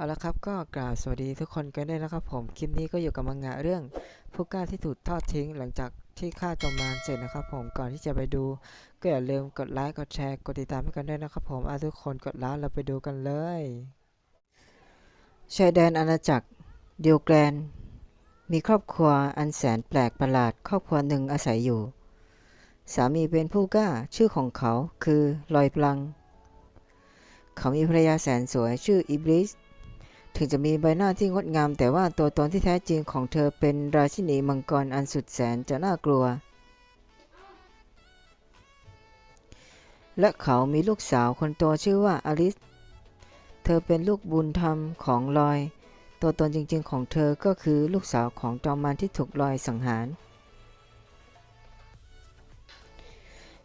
เอาละครับก็กราบสวัสดีทุกคนกันด้วยนะครับผม คลิปนี้ก็อยู่กับมังงะเรื่องผู้กล้าที่ถูกทอดทิ้งหลังจากที่ฆ่าจอมมารเสร็จนะครับผมก่อนที่จะไปดู ก็อย่าลืมกดไลค์กดแชร์กดติดตามให้กันด้วยนะครับผมเอาทุกคนกดไลค์เราไปดูกันเลยชายแดนอาณาจักรเดียวแกรน มีครอบครัวอันแสนแปลกประหลาดครอบครัวหนึ่งอาศัยอยู่ สามีเป็นผู้กล้าชื่อของเขาคือลอยพลัง เขามีภรรยาแสนสวยชื่ออิบลิส ถึงจะมีใบหน้าที่งดงาม แต่ว่าตัวตนที่แท้จริงของเธอเป็นราชินีมังกรอันสุดแสนจะน่ากลัว และเขามีลูกสาวคนโตชื่อว่าอลิส เธอเป็นลูกบุญธรรมของลอย ตัวตนจริงๆของเธอก็คือลูกสาวของจอมมารที่ถูกลอยสังหาร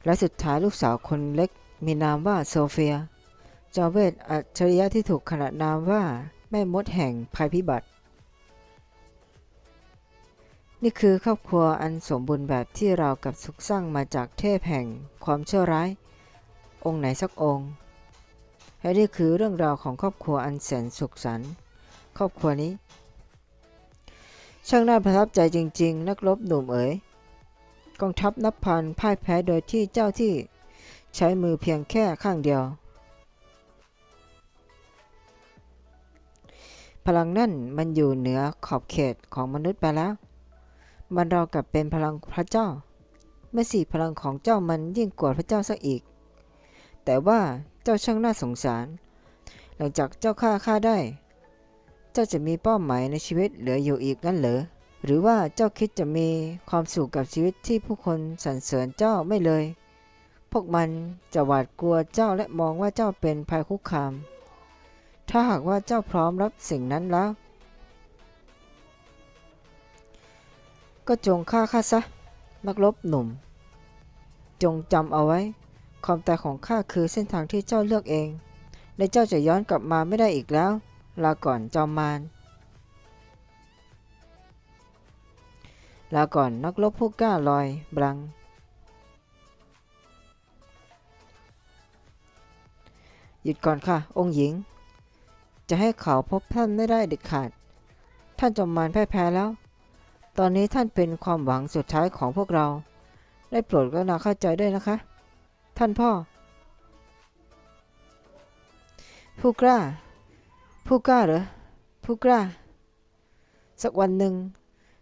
และสุดท้ายลูกสาวคนเล็กมีนามว่าโซเฟียจอเวทอัจฉริยะที่ถูกขนานนามว่า ม่มดแห่งภัยพิบัติ นี่คือครอบครัวอันสมบูรณ์แบบที่เรากับสุกสร้างมาจากเทพแห่งความชั่วร้าย องค์ไหนสักองค์และนี่คือเรื่องราวของครอบครัวอันแสนสุขสันต์ครอบครัวนี้ ช่างน่าประทับใจจริง ๆ นักรบหนุ่มเอ๋ยกองทัพนับพันพ่ายแพ้โดยที่เจ้าที่ใช้มือเพียงแค่ข้างเดียว พลังนั่นมันอยู่เหนือขอบเขตของมนุษย์ไปแล้ว มันเรากับเป็นพลังพระเจ้า ไม่สิพลังของเจ้ามันยิ่งกว่าพระเจ้าซะอีก แต่ว่าเจ้าช่างน่าสงสาร หลังจากเจ้าฆ่าข้าได้ เจ้าจะมีเป้าหมายในชีวิตเหลืออยู่อีกงั้นเหรอ หรือว่าเจ้าคิดจะมีความสุขกับชีวิตที่ผู้คนสรรเสริญเจ้าไม่เลย พวกมันจะหวาดกลัวเจ้าและมองว่าเจ้าเป็นภัยคุกคาม ถ้าหากว่าเจ้าพร้อมรับสิ่งนั้นแล้ว ก็จงฆ่าข้าซะ นักรบหนุ่ม จงจำเอาไว้ ความตายของข้าคือเส้นทางที่เจ้าเลือกเอง และเจ้าจะย้อนกลับมาไม่ได้อีกแล้ว ลาก่อนจอมมารลาก่อนนักรบผู้กล้าลอยบลัง หยุดก่อนค่ะ องค์หญิง จะให้เขาพบท่านไม่ได้เด็ดขาด ท่านจอมมารแพ้แพ้แล้ว ตอนนี้ท่านเป็นความหวังสุดท้ายของพวกเรา ได้โปรดกรุณาเข้าใจด้วยนะคะ ท่านพ่อ ผู้กล้า ผู้กล้าเหรอ ผู้กล้า สักวันหนึ่ง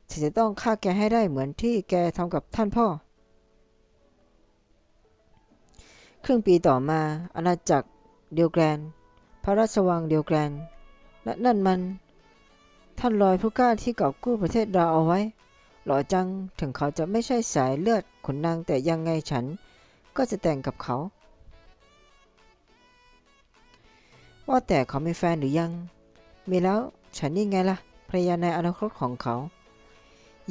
ฉันจะต้องฆ่าแกให้ได้เหมือนที่แกทำกับท่านพ่อ ครึ่งปีต่อมาอาณาจักรเดียวแกรน พระราชวังเดียวแกรนและนั่นมัน ท่านลอยผู้กล้าที่กอบกู้ประเทศเราเอาไว้ หล่อจังถึงเขาจะไม่ใช่สายเลือดขุนนางแต่ยังไงฉัน ก็จะแต่งกับเขา ว่าแต่เขามีแฟนหรือยัง มีแล้วฉันนี่ไงล่ะภรรยาในอนาคตของเขา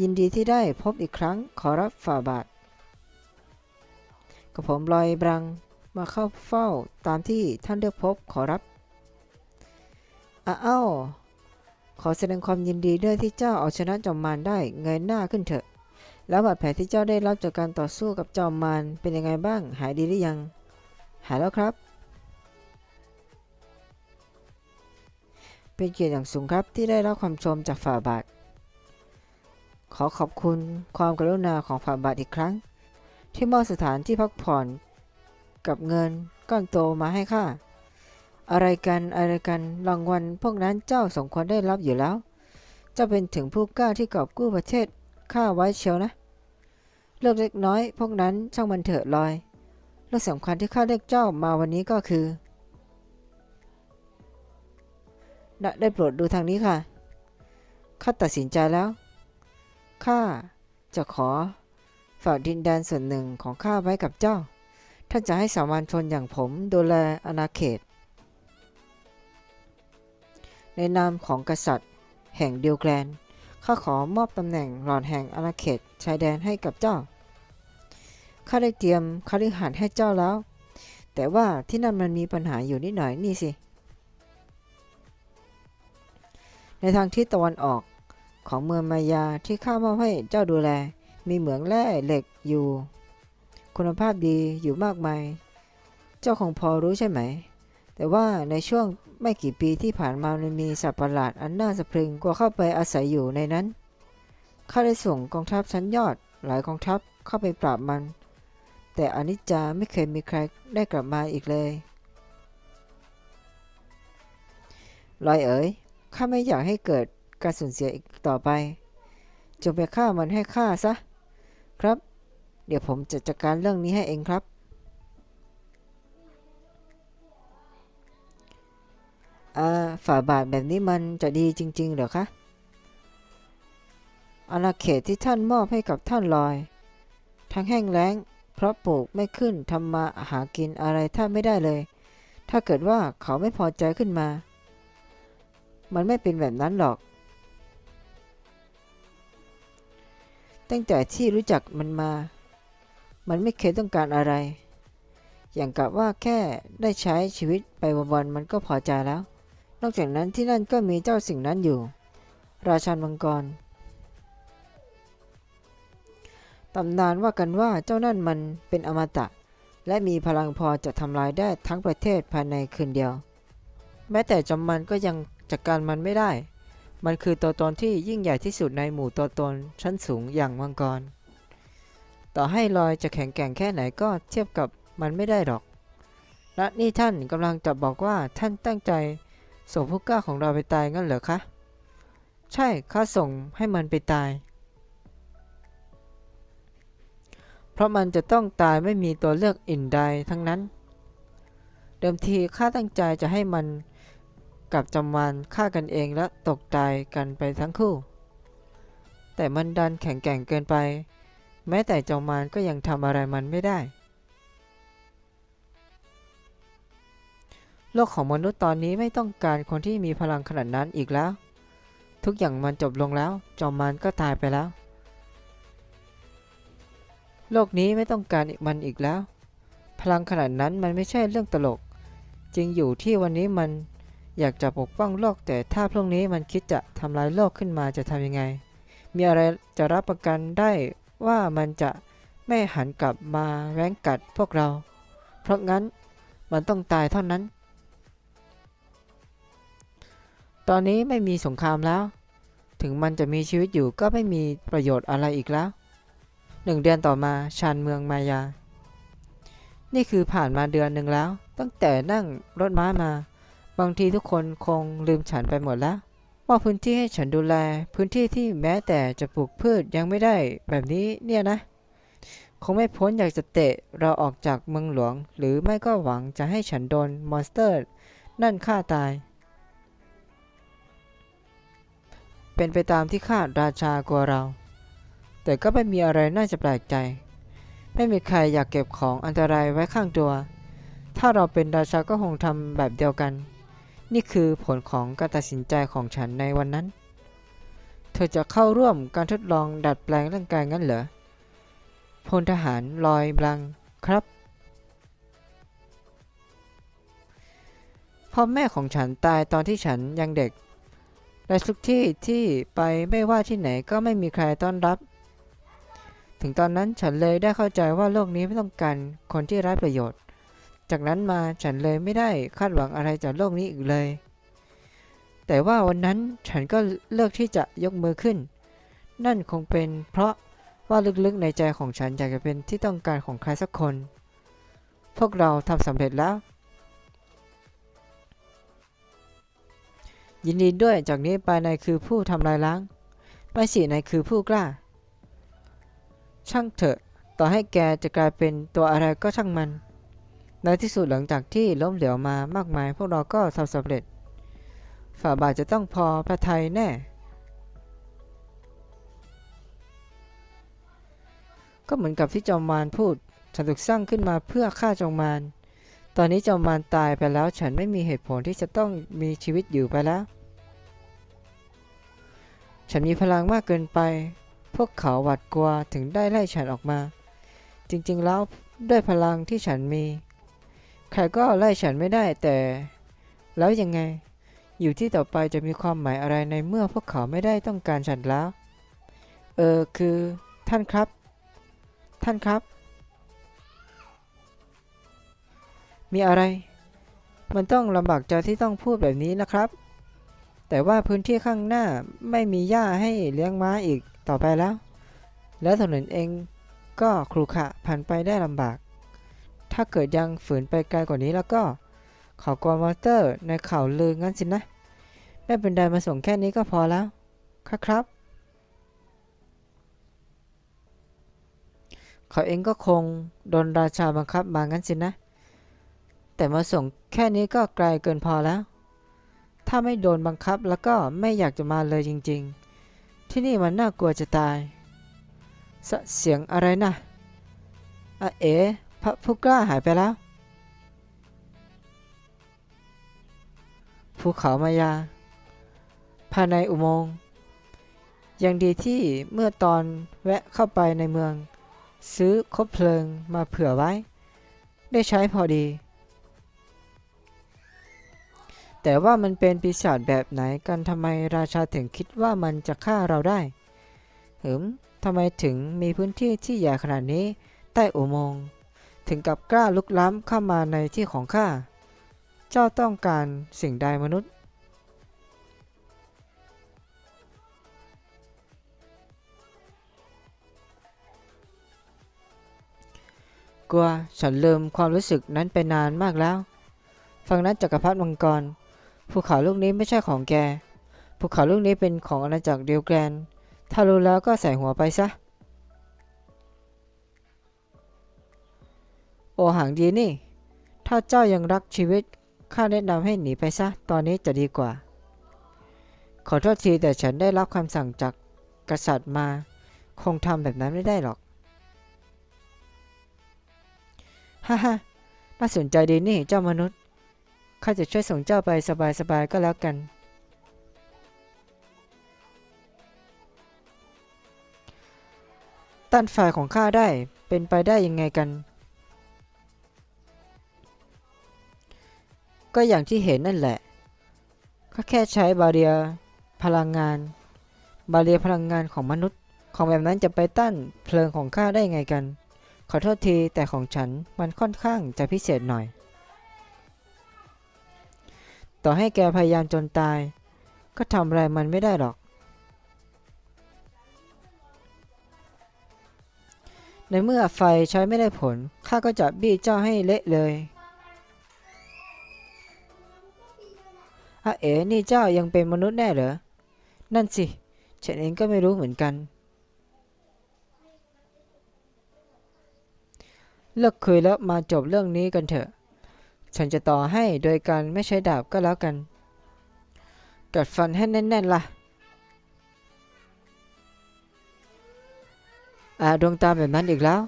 ยินดีที่ได้พบอีกครั้งขอรับฝ่าบาทกับผมลอยบรังมาเข้าเฝ้าตามที่ท่านเลือกพบขอรับ อ้าวขอแสดงความยินดีด้วยที่เจ้าเอาชนะจอมมารได้เงยหน้าขึ้นเถอะ แล้วบาดแผลที่เจ้าได้รับจากการต่อสู้กับจอมมารเป็นยังไงบ้าง หายดีหรือยัง หายแล้วครับ เป็นเกียรติอย่างสูงครับที่ได้รับความชมจากฝ่าบาท ขอขอบคุณความกรุณาของฝ่าบาทอีกครั้ง ที่มอบสถานที่พักผ่อนกับเงินก้อนโตมาให้ข้า อะไรกันอะไรกันรางวัลพวกนั้นเจ้าสมควรได้รับอยู่แล้วเจ้าเป็นถึงผู้กล้าที่กอบกู้ประเทศข้าไว้เชียวนะเรื่องเล็กน้อย พวกนั้นช่างมันเถอะลอยเรื่องสำคัญที่ข้าเรียกเจ้ามาวันนี้ก็คือได้ได้โปรดดูทางนี้ค่ะข้าตัดสินใจแล้วข้าจะขอฝากดินแดนส่วนหนึ่งของข้าไว้กับเจ้า ท่านจะให้สามัญชนอย่างผมดูแลอาณาเขต ในนามของกษัตริย์ แห่งเดียวแกรนข้าขอมอบตำแหน่งหลอดแห่งอาณาเขตชายแดนให้กับเจ้า ข้าได้เตรียมคฤหาสน์ให้เจ้าแล้ว แต่ว่าที่นั่นมันมีปัญหาอยู่นิดหน่อยนี่สิ ในทางทิศตะวันออกของเมืองมายาที่ข้ามอบให้เจ้าดูแล มีเหมืองแร่เหล็กอยู่ คุณภาพดีอยู่มากมาย เจ้าคงพอรู้ใช่ไหม แต่ว่าในช่วงไม่กี่ปีที่ผ่านมามันมีสัตว์ประหลาดอันน่าสะพรึงกว่าเข้าไปอาศัยอยู่ในนั้น ข้าได้ส่งกองทัพชั้นยอดหลายกองทัพเข้าไปปราบมัน แต่อนิจจาไม่เคยมีใครได้กลับมาอีกเลย ลอยเอ๋ย ข้าไม่อยากให้เกิดการสูญเสียอีกต่อไป จงไปฆ่ามันให้ข้าซะ ครับ เดี๋ยวผมจะจัดการเรื่องนี้ให้เองครับ ฝ่าบาทแบบนี้มันจะดีจริง ๆ เหรอคะอาณาเขตที่ท่านมอบให้กับท่านลอย ทั้งแห้งแล้ง เพราะปลูกไม่ขึ้นทำมาหากินอะไรท่านไม่ได้เลย ถ้าเกิดว่าเขาไม่พอใจขึ้นมา มันไม่เป็นแบบนั้นหรอก ตั้งแต่ที่รู้จักมันมา มันไม่เคยต้องการอะไร อย่างกับว่าแค่ได้ใช้ชีวิตไปวันๆมันก็พอใจแล้ว นอกจากนั้นที่นั่นก็มีเจ้าสิ่งนั้นอยู่ ราชันมังกรตำนานว่ากันว่าเจ้านั่นมันเป็นอมตะ และมีพลังพอจะทำลายได้ทั้งประเทศภายในคืนเดียว แม้แต่จอมมันก็ยังจัดการมันไม่ได้ มันคือตัวตนที่ยิ่งใหญ่ที่สุดในหมู่ตัวตนชั้นสูงอย่างมังกร ต่อให้ลอยจะแข็งแกร่งแค่ไหนก็เทียบกับมันไม่ได้หรอก และนี่ท่านกำลังจะบอกว่าท่านตั้งใจ ส่งผู้กล้าของเราไปตายงั้นเหรอคะ ใช่ ข้าส่งให้มันไปตาย เพราะมันจะต้องตายไม่มีตัวเลือกอื่นใดทั้งนั้น เดิมทีข้าตั้งใจจะให้มันกับจำวันฆ่ากันเองและตกตายกันไปทั้งคู่ แต่มันดันแข็งแกร่งเกินไป แม้แต่จอมมารก็ยังทำอะไรมันไม่ได้ โลกของมนุษย์ตอนนี้ไม่ต้องการคนที่มีพลังขนาดนั้นอีกแล้ว ทุกอย่างมันจบลงแล้ว จอมมารก็ตายไปแล้ว โลกนี้ไม่ต้องการมันอีกแล้ว พลังขนาดนั้นมันไม่ใช่เรื่องตลก จริงอยู่ที่วันนี้มันอยากจะปกป้องโลกแต่ถ้าพรุ่งนี้มันคิดจะทำลายโลกขึ้นมาจะทำยังไง มีอะไรจะรับประกันได้ว่ามันจะไม่หันกลับมาแว้งกัดพวกเรา เพราะงั้นมันต้องตายเท่านั้น ตอนนี้ไม่มีสงครามแล้ว ถึงมันจะมีชีวิตอยู่ก็ไม่มีประโยชน์อะไรอีกแล้ว หนึ่งเดือนต่อมาชานเมืองมายา นี่คือผ่านมาเดือนหนึ่งแล้ว ตั้งแต่นั่งรถม้ามา บางทีทุกคนคงลืมฉันไปหมดแล้วว่าพื้นที่ให้ฉันดูแล พื้นที่ที่แม้แต่จะปลูกพืชยังไม่ได้แบบนี้เนี่ยนะ คงไม่พ้นอยากจะเตะเราออกจากเมืองหลวง หรือไม่ก็หวังจะให้ฉันโดนมอนสเตอร์ นั่นฆ่าตาย เป็นไปตามที่คาดราชากลัวเรา แต่ก็ไม่มีอะไรน่าจะแปลกใจ ไม่มีใครอยากเก็บของอันตรายไว้ข้างตัว ถ้าเราเป็นราชาก็คงทำแบบเดียวกัน นี่คือผลของการตัดสินใจของฉันในวันนั้น เธอจะเข้าร่วมการทดลองดัดแปลงร่างกายงั้นเหรอพลทหารลอยบลังครับ พ่อแม่ของฉันตายตอนที่ฉันยังเด็ก และทุกที่ที่ไปไม่ว่าที่ไหนก็ไม่มีใครต้อนรับ ถึงตอนนั้นฉันเลยได้เข้าใจว่าโลกนี้ไม่ต้องการคนที่ไร้ประโยชน์ จากนั้นมาฉันเลยไม่ได้คาดหวังอะไรจากโลกนี้อีกเลย แต่ว่าวันนั้นฉันก็เลือกที่จะยกมือขึ้น นั่นคงเป็นเพราะว่าลึกๆในใจของฉันอยากจะเป็นที่ต้องการของใครสักคน พวกเราทำสำเร็จแล้ว ยินดีด้วยจากนี้ไปนายคือผู้ทำลายล้าง ไม่สินายคือผู้กล้า ช่างเถอะ ต่อให้แกจะกลายเป็นตัวอะไรก็ช่างมัน ในที่สุดหลังจากที่ล้มเหลวมามากมาย พวกเราก็ทำสำเร็จ ฝ่าบาทจะต้องพอพระทัยแน่ ก็เหมือนกับที่จอมมารพูดฉันถูกสร้างขึ้นมาเพื่อฆ่าจอมมาร ตอนนี้จอมมารตายไปแล้ว ฉันไม่มีเหตุผลที่จะต้องมีชีวิตอยู่ไปแล้ว ฉันมีพลังมากเกินไป พวกเขาหวาดกลัวถึงได้ไล่ฉันออกมา จริงๆแล้วด้วยพลังที่ฉันมี ใครก็ไล่ฉันไม่ได้แต่ แล้วยังไง อยู่ที่ต่อไปจะมีความหมายอะไรในเมื่อพวกเขาไม่ได้ต้องการฉันแล้ว เออคือ ท่านครับ ท่านครับ มีอะไร มันต้องลำบากใจที่ต้องพูดแบบนี้นะครับ แต่ว่าพื้นที่ข้างหน้าไม่มีหญ้าให้เลี้ยงม้าอีกต่อไปแล้ว แล้วถนนเองก็ครุขระผ่านไปได้ลำบาก ถ้าเกิดยังฝืนไปไกลกว่านี้แล้วก็เขากลัวมอเตอร์ในข่าวลืองั้นสินะ ไม่เป็นไรมาส่งแค่นี้ก็พอแล้วครับครับ เขาเองก็คงโดนราชาบังคับมางั้นสินะ แต่มาส่งแค่นี้ก็ไกลเกินพอแล้ว ถ้าไม่โดนบังคับแล้วก็ไม่อยากจะมาเลยจริง ๆ ที่นี่มันน่ากลัวจะตายสเสียงอะไรนะอะเอ๋พระผู้กล้าหายไปแล้ว ภูเขามายา ภายในอุโมงค์ ยังดีที่เมื่อตอนแวะเข้าไปในเมือง ซื้อคบเพลิงมาเผื่อไว้ ได้ใช้พอดี แต่ว่ามันเป็นปีศาจแบบไหนกันทำไมราชาถึงคิดว่ามันจะฆ่าเราได้หืมทำไมถึงมีพื้นที่ที่ใหญ่ขนาดนี้ ใต้อุโมงค์ถึงกับกล้าลุกล้ำเข้ามาในที่ของข้า เจ้าต้องการสิ่งใดมนุษย์ กลัวฉันลืมความรู้สึกนั้นไปนานมากแล้ว ฟังนั้นจักรพรรดิมังกร ภูเขาลูกนี้ไม่ใช่ของแก ภูเขาลูกนี้เป็นของอาณาจักรเดียวแกรน ถ้ารู้แล้วก็ใส่หัวไปซะ โอหังดีนี่ ถ้าเจ้ายังรักชีวิต ข้าแนะนำให้หนีไปซะ ตอนนี้จะดีกว่า ขอโทษทีแต่ฉันได้รับคำสั่งจากกษัตริย์มา คงทำแบบนั้นไม่ได้หรอก ฮ่าฮ่าน่าสนใจดีนี่เจ้ามนุษย์ ข้าจะช่วยส่งเจ้าไปสบายๆก็แล้วกัน ต้านฝ่ายของข้าได้เป็นไปได้ยังไงกัน ก็อย่างที่เห็นนั่นแหละข้าแค่ใช้บาเรียพลังงาน บาเรียพลังงานของมนุษย์ ของแบบนั้นจะไปต้านเพลิงของข้าได้ยังไงกัน ขอโทษทีแต่ของฉันมันค่อนข้างจะพิเศษหน่อย ต่อให้แกพยายามจนตาย ก็ทำอะไรมันไม่ได้หรอก ในเมื่อไฟใช้ไม่ได้ผล ข้าก็จะบี้เจ้าให้เละเลยอะเอ๋นี่เจ้ายังเป็นมนุษย์แน่เหรอ นั่นสิ ฉันเองก็ไม่รู้เหมือนกัน เลิกคุยแล้วมาจบเรื่องนี้กันเถอะ ฉันจะต่อให้โดยการไม่ใช้ดาบก็แล้วกัน กัดฟันให้แน่นๆล่ะอ่าดวงตาแบบนั้นอีกแล้ว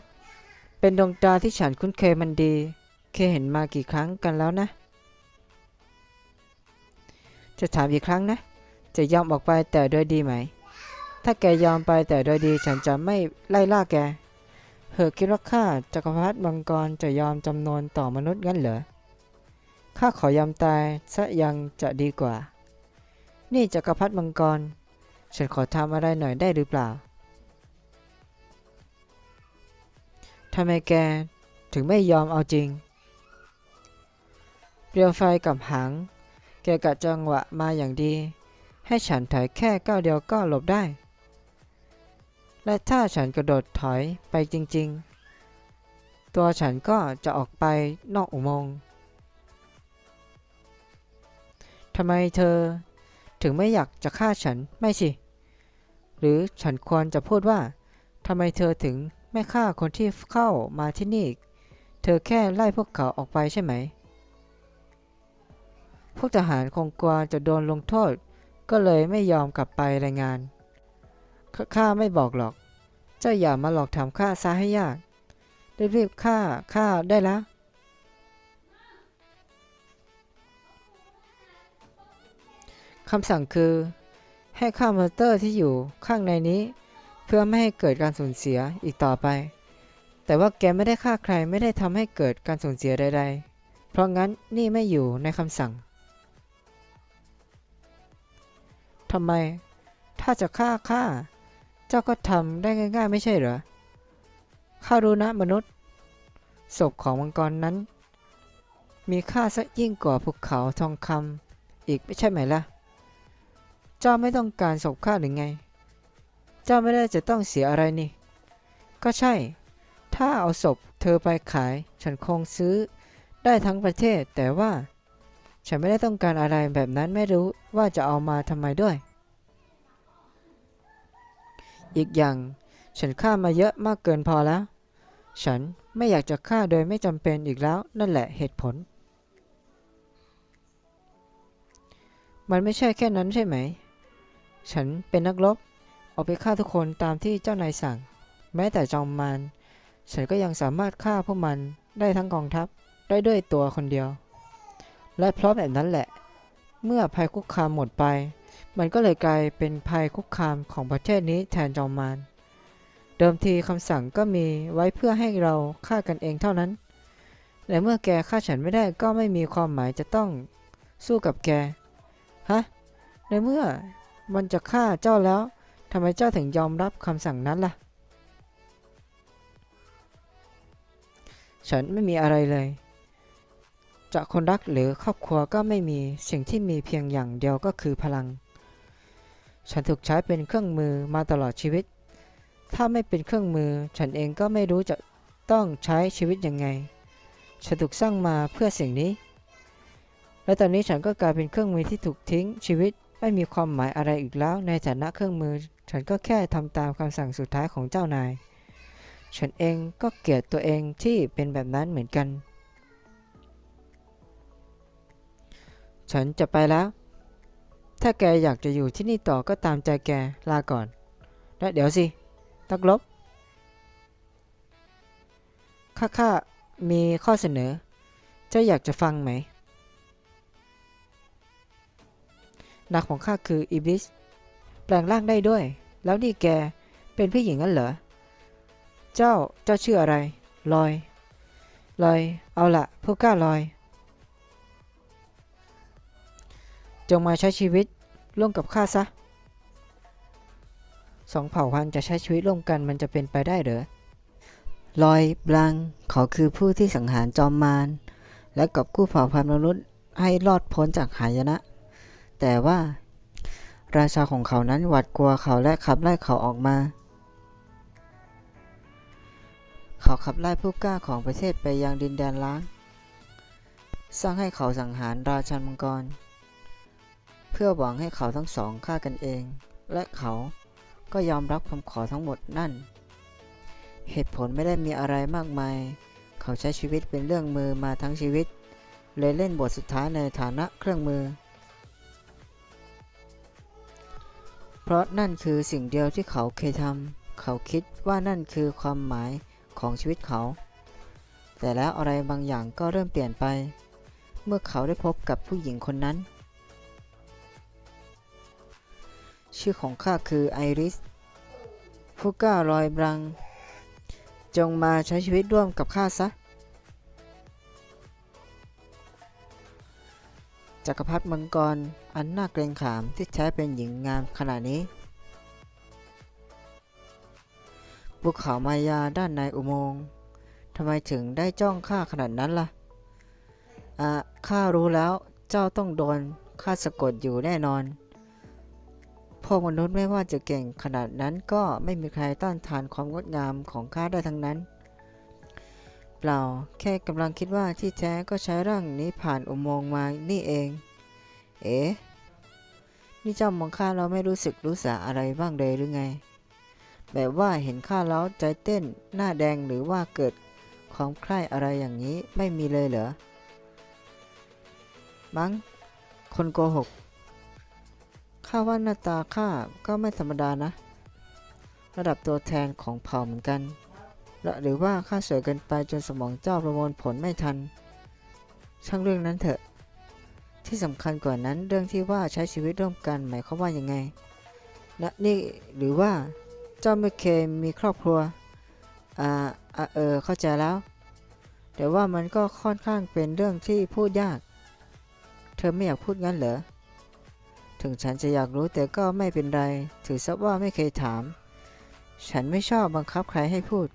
เป็นดวงตาที่ฉันคุ้นเคยมันดี เคยเห็นมากี่ครั้งกันแล้วนะ จะถามอีกครั้งนะ จะยอมออกไปแต่โดยดีไหม ถ้าแกยอมไปแต่โดยดีฉันจะไม่ไล่ล่าแกเหอคิดว่าข้าจักรพรรดิมังกรจะยอมจำนวนต่อมนุษย์งั้นเหรอ ข้าขอยอมตายซะยังจะดีกว่า นี่จักรพรรดิมังกร ฉันขอทำอะไรหน่อยได้หรือเปล่าทำไมแกถึงไม่ยอมเอาจริง เปลวไฟกับหาง แกกะจังหวะมาอย่างดี ให้ฉันถอยแค่ก้าวเดียวก็หลบได้ และถ้าฉันกระโดดถอยไปจริง ๆ ตัวฉันก็จะออกไปนอกอุโมงค์ ทำไมเธอถึงไม่อยากจะฆ่าฉันไม่สิ หรือฉันควรจะพูดว่าทำไมเธอถึงไม่ฆ่าคนที่เข้ามาที่นี่ เธอแค่ไล่พวกเขาออกไปใช่ไหม พวกทหารคงกลัวจะโดนลงโทษ ก็เลยไม่ยอมกลับไปรายงานขข้าไม่บอกหรอก เจ้าอย่ามาหลอกถามข้าซะให้ยากรีบๆฆ่าข้าได้แล้ว คำสั่งคือ ให้ฆ่ามอนสเตอร์ที่อยู่ข้างในนี้ เพื่อไม่ให้เกิดการสูญเสียอีกต่อไป แต่ว่าแกไม่ได้ฆ่าใครไม่ได้ทำให้เกิดการสูญเสียใด ๆ เพราะงั้นนี่ไม่อยู่ในคำสั่งทำไม ถ้าจะฆ่าข้าเจ้าก็ทำได้ง่าย ๆ ไม่ใช่เหรอข้ารู้นะมนุษย์ ศพของมังกรนั้น มีค่าซะยิ่งกว่าภูเขาทองคำอีกไม่ใช่ไหมล่ะ เจ้าไม่ต้องการศพข้าหรือไง เจ้าไม่ได้จะต้องเสียอะไรนี่ ก็ใช่ ถ้าเอาศพเธอไปขาย ฉันคงซื้อได้ทั้งประเทศ แต่ว่า ฉันไม่ได้ต้องการอะไรแบบนั้นไม่รู้ว่าจะเอามาทำไมด้วย อีกอย่าง ฉันฆ่ามาเยอะมากเกินพอแล้ว ฉันไม่อยากจะฆ่าโดยไม่จำเป็นอีกแล้วนั่นแหละเหตุผล มันไม่ใช่แค่นั้นใช่ไหม ฉันเป็นนักรบออกไปฆ่าทุกคนตามที่เจ้านายสั่ง แม้แต่จอมมารฉันก็ยังสามารถฆ่าพวกมันได้ทั้งกองทัพได้ด้วยตัวคนเดียว และเพราะแบบนั้นแหละ เมื่อภัยคุกคามหมดไป มันก็เลยกลายเป็นภัยคุกคามของประเทศนี้แทนจอมมารเดิมทีคำสั่งก็มีไว้เพื่อให้เราฆ่ากันเองเท่านั้น แต่เมื่อแกฆ่าฉันไม่ได้ก็ไม่มีความหมายจะต้องสู้กับแก ฮะ ในเมื่อ มันจะฆ่าเจ้าแล้วทำไมเจ้าถึงยอมรับคำสั่งนั้นล่ะ ฉันไม่มีอะไรเลย จะคนรักหรือครอบครัวก็ไม่มีสิ่งที่มีเพียงอย่างเดียวก็คือพลัง ฉันถูกใช้เป็นเครื่องมือมาตลอดชีวิต ถ้าไม่เป็นเครื่องมือ ฉันเองก็ไม่รู้จะต้องใช้ชีวิตยังไง ฉันถูกสร้างมาเพื่อสิ่งนี้ และตอนนี้ฉันก็กลายเป็นเครื่องมือที่ถูกทิ้งชีวิต ไม่มีความหมายอะไรอีกแล้ว ในฐานะเครื่องมือ ฉันก็แค่ทำตามคำสั่งสุดท้ายของเจ้านาย ฉันเองก็เกลียดตัวเองที่เป็นแบบนั้นเหมือนกัน ฉันจะไปแล้ว ถ้าแกอยากจะอยู่ที่นี่ต่อก็ตามใจแกลาก่อน และเดี๋ยวสิตักลบข้าข้ามีข้อเสนอ เจ้าอยากจะฟังไหม นักของข้าคืออิบลิส แปลงร่างได้ด้วย แล้วนี่แกเป็นผู้หญิงงั้นเหรอ เจ้า เจ้าชื่ออะไร ลอย ลอย เอาละพวกกล้าลอย จงมาใช้ชีวิตร่วมกับข้าซะ สองเผ่าพันธุ์จะใช้ชีวิตร่วมกันมันจะเป็นไปได้เหรอ ลอย บลัง เขาคือผู้ที่สังหารจอมมาร และกอบกู้เผ่าพันธุ์มนุษย์ให้รอดพ้นจากหายนะ แต่ว่า ราชาของเขานั้นหวาดกลัวเขาและขับไล่เขาออกมา เขาขับไล่ผู้กล้าของประเทศไปยังดินแดนล้าง สร้างให้เขาสังหารราชันมังกร เพื่อหวังให้เขาทั้งสองฆ่ากันเอง และเขาก็ยอมรับคำขอทั้งหมดนั่น เหตุผลไม่ได้มีอะไรมากมาย เขาใช้ชีวิตเป็นเรื่องมือมาทั้งชีวิต เลยเล่นบทสุดท้ายในฐานะเครื่องมือ เพราะนั่นคือสิ่งเดียวที่เขาเคยทำ เขาคิดว่านั่นคือความหมายของชีวิตเขา แต่แล้วอะไรบางอย่างก็เริ่มเปลี่ยนไป เมื่อเขาได้พบกับผู้หญิงคนนั้น ชื่อของข้าคือไอริส ผู้กล้ารอยบรัง จงมาใช้ชีวิตร่วมกับข้าซะ จักรพรรดิมังกรอันน่าเกรงขามที่แท้เป็นหญิงงามขนาดนี้ภูเขามายาด้านในอุโมงค์ทำไมถึงได้จ้องข้าขนาดนั้นล่ะอะข้ารู้แล้วเจ้าต้องโดนข้าสะกดอยู่แน่นอน พวกมนุษย์ไม่ว่าจะเก่งขนาดนั้นก็ไม่มีใครต้านทานความงดงามของข้าได้ทั้งนั้น ปล่า แค่กำลังคิดว่าที่แท้ก็ใช้ร่างนี้ผ่านอุโมงค์มานี่เอง เอ๋นี่เจ้ามองข้าเราไม่รู้สึกรู้สาอะไรบ้างเลยหรือไง แบบว่าเห็นข้าแล้วใจเต้นหน้าแดงหรือว่าเกิดความใคร่อะไรอย่างนี้ไม่มีเลยเหรอ มั้ง คนโกหก ข้าว่าหน้าตาข้าก็ไม่ธรรมดานะ ระดับตัวแทนของเผ่าเหมือนกัน ละหรือว่าข้าสวยเกินไปจนสมองเจ้าประมวลผลไม่ทัน ช่างเรื่องนั้นเถอะ ที่สำคัญกว่านั้นเรื่องที่ว่าใช้ชีวิตร่วมกันหมายความว่ายังไงและนี่หรือว่าเจ้าไม่เคยมีครอบครัว อ่าอ่าเออเข้าใจแล้ว แต่ว่ามันก็ค่อนข้างเป็นเรื่องที่พูดยาก เธอไม่อยากพูดงั้นเหรอ ถึงฉันจะอยากรู้แต่ก็ไม่เป็นไร ถือซะว่าไม่เคยถาม ฉันไม่ชอบบังคับใครให้พูด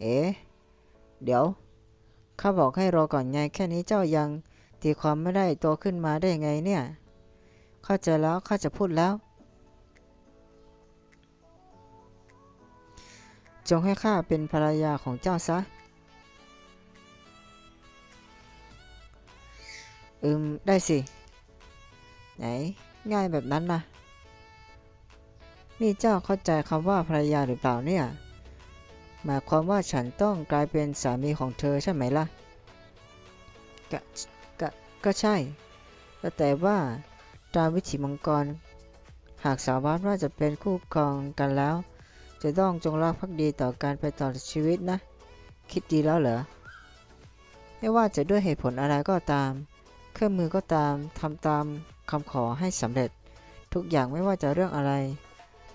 เอ๋เดี๋ยวข้าบอกให้รอก่อนไงแค่นี้เจ้ายังตีความไม่ได้โตขึ้นมาได้ยังไงเนี่ยเข้าใจแล้วข้าจะพูดแล้ว จงให้ข้าเป็นภรรยาของเจ้าซะอืม ได้สิ ไหน ง่ายแบบนั้นนะนี่เจ้าเข้าใจคำว่าภรรยาหรือเปล่าเนี่ย หมายความว่าฉันต้องกลายเป็นสามีของเธอใช่ไหมล่ะกะกะก็ใช่ แต่ว่าตามวิถีมังกร หากสาบานว่าจะเป็นคู่ครองกันแล้ว จะต้องจงรักภักดีต่อกันไปตลอดชีวิตนะ คิดดีแล้วเหรอ ไม่ว่าจะด้วยเหตุผลอะไรก็ตาม เครื่องมือก็ตามทำตามคำขอให้สำเร็จ ทุกอย่างไม่ว่าจะเรื่องอะไร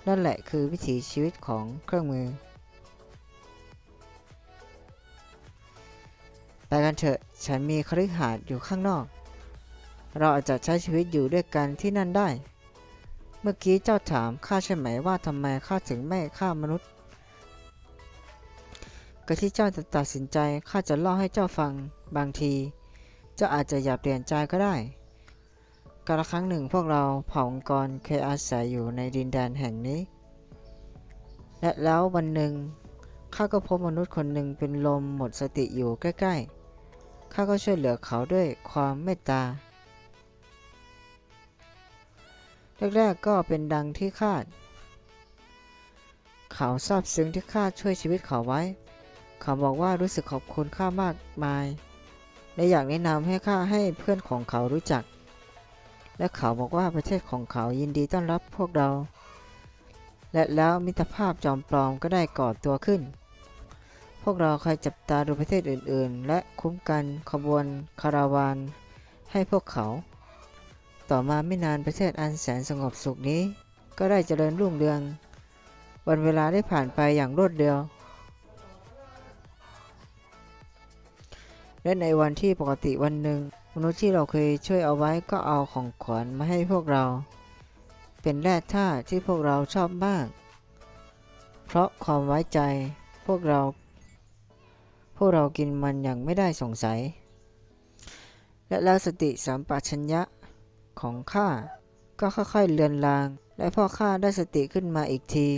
นั่นแหละคือวิถีชีวิตของเครื่องมือ ไปกันเถอะ ฉันมีคฤหาสน์อยู่ข้างนอก เราอาจจะใช้ชีวิตอยู่ด้วยกันที่นั่นได้ เมื่อกี้เจ้าถามข้าใช่ไหมว่าทำไมข้าถึงไม่ฆ่ามนุษย์ ก็ที่เจ้าจะตัดสินใจข้าจะเล่าให้เจ้าฟัง บางที เจ้าอาจจะอย่าเปลี่ยนใจก็ได้กาลครั้งหนึ่งพวกเราเผ่ามังกรเคยอาศัยอยู่ในดินแดนแห่งนี้ และแล้ววันหนึ่งข้าก็พบมนุษย์คนหนึ่งเป็นลมหมดสติอยู่ใกล้ ๆ ข้าก็ช่วยเหลือเขาด้วยความเมตตา แรกๆก็เป็นดังที่คาด เขาซาบซึ้งที่ข้าช่วยชีวิตเขาไว้ เขาบอกว่ารู้สึกขอบคุณข้ามากมาย และอยากแนะนำให้ข้าให้เพื่อนของเขารู้จัก และเขาบอกว่าประเทศของเขายินดีต้อนรับพวกเรา และแล้วมิตรภาพจอมปลอมก็ได้ก่อตัวขึ้น พวกเราคอยจับตาดูประเทศอื่น ๆ และคุ้มกันขบวนคาราวานให้พวกเขา ต่อมาไม่นานประเทศอันแสนสงบสุขนี้ ก็ได้เจริญรุ่งเรือง วันเวลาได้ผ่านไปอย่างรวดเร็ว และในวันที่ปกติวันหนึ่งมนุษย์ที่เราเคยช่วยเอาไว้ก็เอาของขวัญมาให้พวกเรา เป็นแร่ธาตุที่พวกเราชอบมาก เพราะความไว้ใจพวกเรา วกเรากินมันอย่างไม่ได้สงสัย และแล้วสติสัมปชัญญะของข้าก็ค่อยๆเลือนลาง และพ่อข้าได้สติขึ้นมาอีกที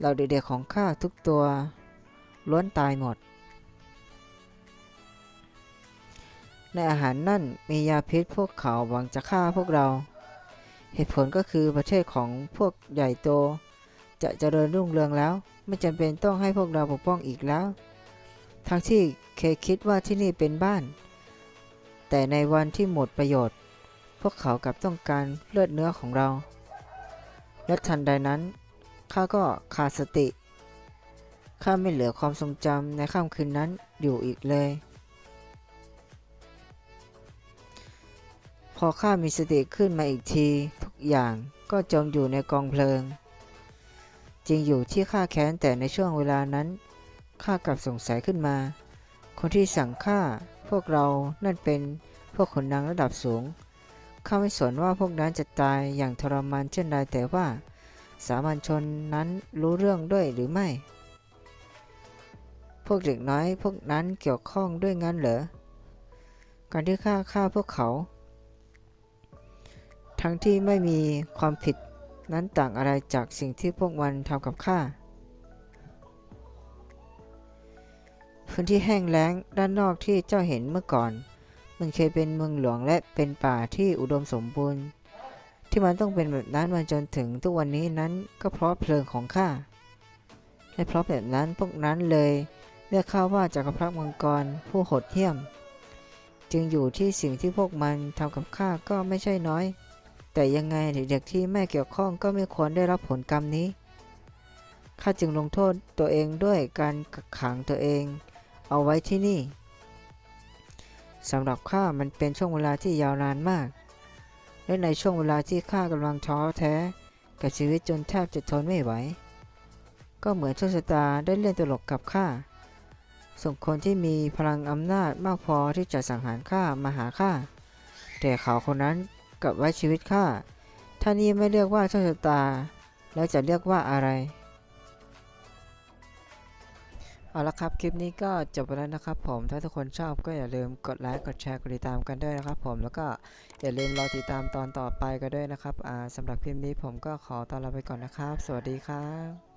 เราเด็กๆของข้าทุกตัวล้วนตายหมด ในอาหารนั่นมียาพิษพวกเขาหวังจะฆ่าพวกเรา เหตุผลก็คือประเทศของพวกใหญ่โต จะเจริญรุ่งเรืองแล้ว ไม่จำเป็นต้องให้พวกเราปกป้องอีกแล้ว ทั้งที่เคยคิดว่าที่นี่เป็นบ้าน แต่ในวันที่หมดประโยชน์ พวกเขากลับต้องการเลือดเนื้อของเรา และทันใดนั้นข้าก็ขาดสติ ข้าไม่เหลือความทรงจำในค่ำคืนนั้นอยู่อีกเลย พอข้ามีสติขึ้นมาอีกที ทุกอย่างก็จมอยู่ในกองเพลิง จริงอยู่ที่ข้าแค้นแต่ในช่วงเวลานั้น ข้ากลับสงสัยขึ้นมา คนที่สั่งฆ่าพวกเรานั่นเป็นพวกขนนางระดับสูง ข้าไม่สนว่าพวกนั้นจะตายอย่างทรมานเช่นใดแต่ว่า สามัญชนนั้นรู้เรื่องด้วยหรือไม่ พวกเด็กน้อยพวกนั้นเกี่ยวข้องด้วยงั้นเหรอ การที่ข้าฆ่าพวกเขา ทั้งที่ไม่มีความผิดนั้นต่างอะไรจากสิ่งที่พวกมันทำกับข้า พื้นที่แห้งแล้งด้านนอกที่เจ้าเห็นเมื่อก่อน มันเคยเป็นเมืองหลวงและเป็นป่าที่อุดมสมบูรณ์ ที่มันต้องเป็นแบบนั้นมาจนถึงทุกวันนี้นั้นก็เพราะเพลิงของข้าและเพราะแบบนั้นพวกนั้นเลยเรียกข้าว่าจักรพรรดิมังกรผู้โหดเหี้ยม จึงอยู่ที่สิ่งที่พวกมันทำกับข้าก็ไม่ใช่น้อย แต่ยังไงเด็กๆที่ไม่เกี่ยวข้องก็ไม่ควรได้รับผลกรรมนี้ข้าจึงลงโทษตัวเองด้วยการกักขังตัวเอง เอาไว้ที่นี่สำหรับข้ามันเป็นช่วงเวลาที่ยาวนานมาก และในช่วงเวลาที่ข้ากำลังท้อแท้ กับชีวิตจนแทบจะทนไม่ไหว ก็เหมือนโชคชะตาได้เล่นตลกกับข้า ส่งคนที่มีพลังอำนาจมากพอที่จะสังหารข้ามาหาข้า แต่เขาคนนั้นกลับไว้ชีวิตข้า ถ้านี่ไม่เรียกว่าโชคชะตา แล้วจะเรียกว่าอะไร เอาละครับคลิปนี้ก็จบไปแล้วนะครับผมถ้าทุกคนชอบก็อย่าลืมกดไลค์กดแชร์กดติดตามกันด้วยนะครับผมแล้วก็อย่าลืมรอติดตามตอนต่อไปกันด้วยนะครับสำหรับคลิปนี้ผมก็ขอตัวลาไปก่อนนะครับ สวัสดีครับ